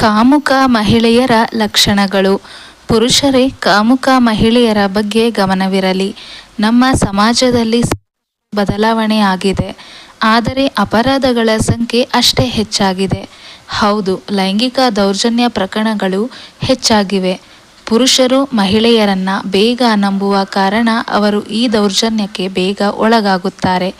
ಕಾಮುಕ ಮಹಿಳೆಯರ ಲಕ್ಷಣಗಳು. ಪುರುಷರೇ, ಕಾಮುಕ ಮಹಿಳೆಯರ ಬಗ್ಗೆ ಗಮನವಿರಲಿ. ನಮ್ಮ ಸಮಾಜದಲ್ಲಿ ಬದಲಾವಣೆ ಆಗಿದೆ. ಆದರೆ ಅಪರಾಧಗಳ ಸಂಖ್ಯೆ ಅಷ್ಟೇ ಹೆಚ್ಚಾಗಿದೆ. ಹೌದು, ಲೈಂಗಿಕ ದೌರ್ಜನ್ಯ ಪ್ರಕರಣಗಳು ಹೆಚ್ಚಾಗಿವೆ. ಪುರುಷರು ಮಹಿಳೆಯರನ್ನ ಬೇಗ ನಂಬುವ ಕಾರಣ ಅವರು ಈ ದೌರ್ಜನ್ಯಕ್ಕೆ ಬೇಗ ಒಳಗಾಗುತ್ತಾರೆ.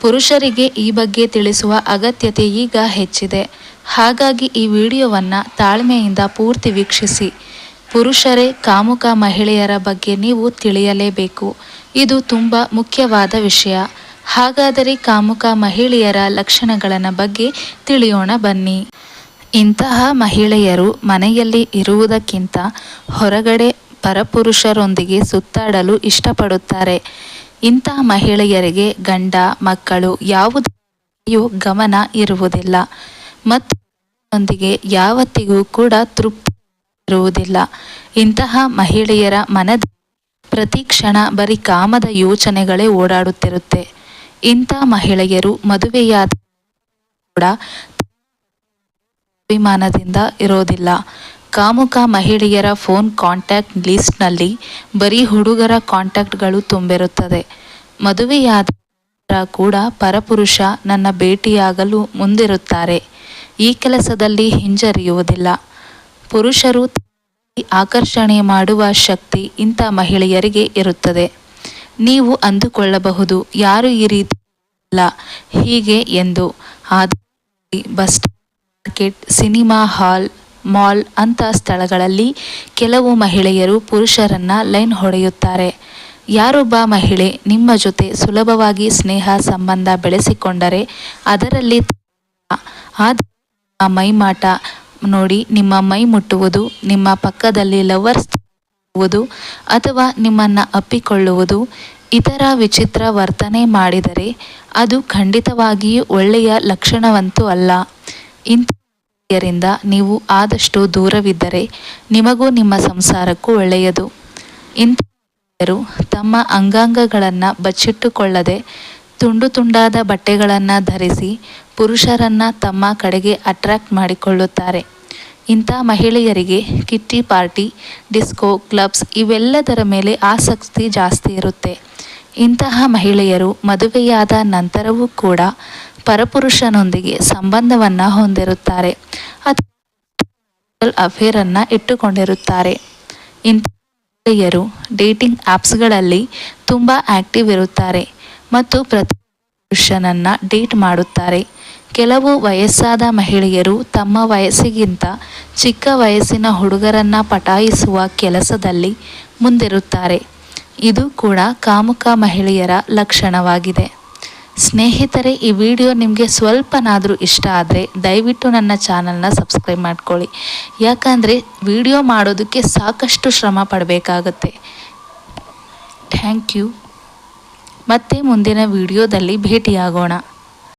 ಪುರುಷರಿಗೆ ಈ ಬಗ್ಗೆ ತಿಳಿಸುವ ಅಗತ್ಯತೆ ಈಗ ಹೆಚ್ಚಿದೆ. ಹಾಗಾಗಿ ಈ ವಿಡಿಯೋವನ್ನು ತಾಳ್ಮೆಯಿಂದ ಪೂರ್ತಿ ವೀಕ್ಷಿಸಿ. ಪುರುಷರೇ, ಕಾಮುಕ ಮಹಿಳೆಯರ ಬಗ್ಗೆ ನೀವು ತಿಳಿಯಲೇಬೇಕು. ಇದು ತುಂಬ ಮುಖ್ಯವಾದ ವಿಷಯ. ಹಾಗಾದರೆ ಕಾಮುಕ ಮಹಿಳೆಯರ ಲಕ್ಷಣಗಳನ್ನು ಬಗ್ಗೆ ತಿಳಿಯೋಣ ಬನ್ನಿ. ಇಂತಹ ಮಹಿಳೆಯರು ಮನೆಯಲ್ಲಿ ಇರುವುದಕ್ಕಿಂತ ಹೊರಗಡೆ ಪರಪುರುಷರೊಂದಿಗೆ ಸುತ್ತಾಡಲು ಇಷ್ಟಪಡುತ್ತಾರೆ. ಇಂತಹ ಮಹಿಳೆಯರಿಗೆ ಗಂಡ, ಮಕ್ಕಳು ಯಾವುದೂ ಗಮನ ಇರುವುದಿಲ್ಲ. ಮತ್ತು ಯಾವತ್ತಿಗೂ ಕೂಡ ತೃಪ್ತಿ ಇರುವುದಿಲ್ಲ ಇಂತಹ ಮಹಿಳೆಯರ ಮನದ ಪ್ರತಿ ಕ್ಷಣ ಬರೀ ಕಾಮದ ಯೋಚನೆಗಳೇ ಓಡಾಡುತ್ತಿರುತ್ತೆ. ಇಂಥ ಮಹಿಳೆಯರು ಮದುವೆಯಾದ ಕೂಡ ಅಭಿಮಾನದಿಂದ ಇರೋದಿಲ್ಲ. ಕಾಮುಕ ಮಹಿಳೆಯರ ಫೋನ್ ಕಾಂಟ್ಯಾಕ್ಟ್ ಲಿಸ್ಟ್ನಲ್ಲಿ ಬರೀ ಹುಡುಗರ ಕಾಂಟ್ಯಾಕ್ಟ್ಗಳು ತುಂಬಿರುತ್ತದೆ. ಮದುವೆಯಾದ ಕೂಡ ಪರಪುರುಷ ನನ್ನ ಭೇಟಿಯಾಗಲು ಮುಂದಿರುತ್ತಾರೆ. ಈ ಕೆಲಸದಲ್ಲಿ ಹಿಂಜರಿಯುವುದಿಲ್ಲ. ಪುರುಷರು ಆಕರ್ಷಣೆ ಮಾಡುವ ಶಕ್ತಿ ಇಂಥ ಮಹಿಳೆಯರಿಗೆ ಇರುತ್ತದೆ. ನೀವು ಅಂದುಕೊಳ್ಳಬಹುದು, ಯಾರು ಈ ರೀತಿ ಇಲ್ಲ, ಹೀಗೆ ಎಂದು. ಆದರೆ bus market, cinema hall, mall ಅಂತ ಸ್ಥಳಗಳಲ್ಲಿ ಕೆಲವು ಮಹಿಳೆಯರು ಪುರುಷರನ್ನ ಲೈನ್ ಹೊಡೆಯುತ್ತಾರೆ. ಯಾರೊಬ್ಬ ಮಹಿಳೆ ನಿಮ್ಮ ಜೊತೆ ಸುಲಭವಾಗಿ ಸ್ನೇಹ ಸಂಬಂಧ ಬೆಳೆಸಿಕೊಂಡರೆ ಅದರಲ್ಲಿ ಆ ಮೈಮಾಟ ನೋಡಿ, ನಿಮ್ಮ ಮೈ ಮುಟ್ಟುವುದು, ನಿಮ್ಮ ಪಕ್ಕದಲ್ಲಿ ಲವರ್ಸ್ ಅಥವಾ ನಿಮ್ಮನ್ನು ಅಪ್ಪಿಕೊಳ್ಳುವುದು, ಇತರ ವಿಚಿತ್ರ ವರ್ತನೆ ಮಾಡಿದರೆ ಅದು ಖಂಡಿತವಾಗಿಯೂ ಒಳ್ಳೆಯ ಲಕ್ಷಣವಂತೂ ಅಲ್ಲ. ಇಂಥರಿಂದ ನೀವು ಆದಷ್ಟು ದೂರವಿದ್ದರೆ ನಿಮಗೂ ನಿಮ್ಮ ಸಂಸಾರಕ್ಕೂ ಒಳ್ಳೆಯದು. ಇಂಥರು ತಮ್ಮ ಅಂಗಾಂಗಗಳನ್ನು ಬಚ್ಚಿಟ್ಟುಕೊಳ್ಳದೆ, ತುಂಡು ತುಂಡಾದ ಬಟ್ಟೆಗಳನ್ನು ಧರಿಸಿ ಪುರುಷರನ್ನು ತಮ್ಮ ಕಡೆಗೆ ಅಟ್ರಾಕ್ಟ್ ಮಾಡಿಕೊಳ್ಳುತ್ತಾರೆ. ಇಂಥ ಮಹಿಳೆಯರಿಗೆ ಕಿಟ್ಟಿ ಪಾರ್ಟಿ, ಡಿಸ್ಕೋ, ಕ್ಲಬ್ಸ್ ಇವೆಲ್ಲದರ ಮೇಲೆ ಆಸಕ್ತಿ ಜಾಸ್ತಿ ಇರುತ್ತೆ. ಇಂತಹ ಮಹಿಳೆಯರು ಮದುವೆಯಾದ ನಂತರವೂ ಕೂಡ ಪರಪುರುಷನೊಂದಿಗೆ ಸಂಬಂಧವನ್ನು ಹೊಂದಿರುತ್ತಾರೆ. ಅಥವಾ ಅಫೇರನ್ನು ಇಟ್ಟುಕೊಂಡಿರುತ್ತಾರೆ. ಇಂಥ ಮಹಿಳೆಯರು ಡೇಟಿಂಗ್ ಆ್ಯಪ್ಸ್ಗಳಲ್ಲಿ ತುಂಬ ಆ್ಯಕ್ಟಿವ್ ಇರುತ್ತಾರೆ ಮತ್ತು ಪ್ರತಿ ಪುರುಷನನ್ನು ಡೇಟ್ ಮಾಡುತ್ತಾರೆ. ಕೆಲವು ವಯಸ್ಸಾದ ಮಹಿಳೆಯರು ತಮ್ಮ ವಯಸ್ಸಿಗಿಂತ ಚಿಕ್ಕ ವಯಸ್ಸಿನ ಹುಡುಗರನ್ನು ಪಟಾಯಿಸುವ ಕೆಲಸದಲ್ಲಿ ಮುಂದಿರುತ್ತಾರೆ. ಇದು ಕೂಡ ಕಾಮುಕ ಮಹಿಳೆಯರ ಲಕ್ಷಣವಾಗಿದೆ. ಸ್ನೇಹಿತರೆ, ಈ ವಿಡಿಯೋ ನಿಮಗೆ ಸ್ವಲ್ಪನಾದರೂ ಇಷ್ಟ ಆದರೆ ದಯವಿಟ್ಟು ನನ್ನ ಚಾನಲ್ನ ಸಬ್ಸ್ಕ್ರೈಬ್ ಮಾಡ್ಕೊಳ್ಳಿ. ಯಾಕಂದರೆ ವಿಡಿಯೋ ಮಾಡೋದಕ್ಕೆ ಸಾಕಷ್ಟು ಶ್ರಮ ಪಡಬೇಕಾಗತ್ತೆ. Thank you. ಮತ್ತೆ ಮುಂದಿನ ವಿಡಿಯೋದಲ್ಲಿ ಭೇಟಿಯಾಗೋಣ.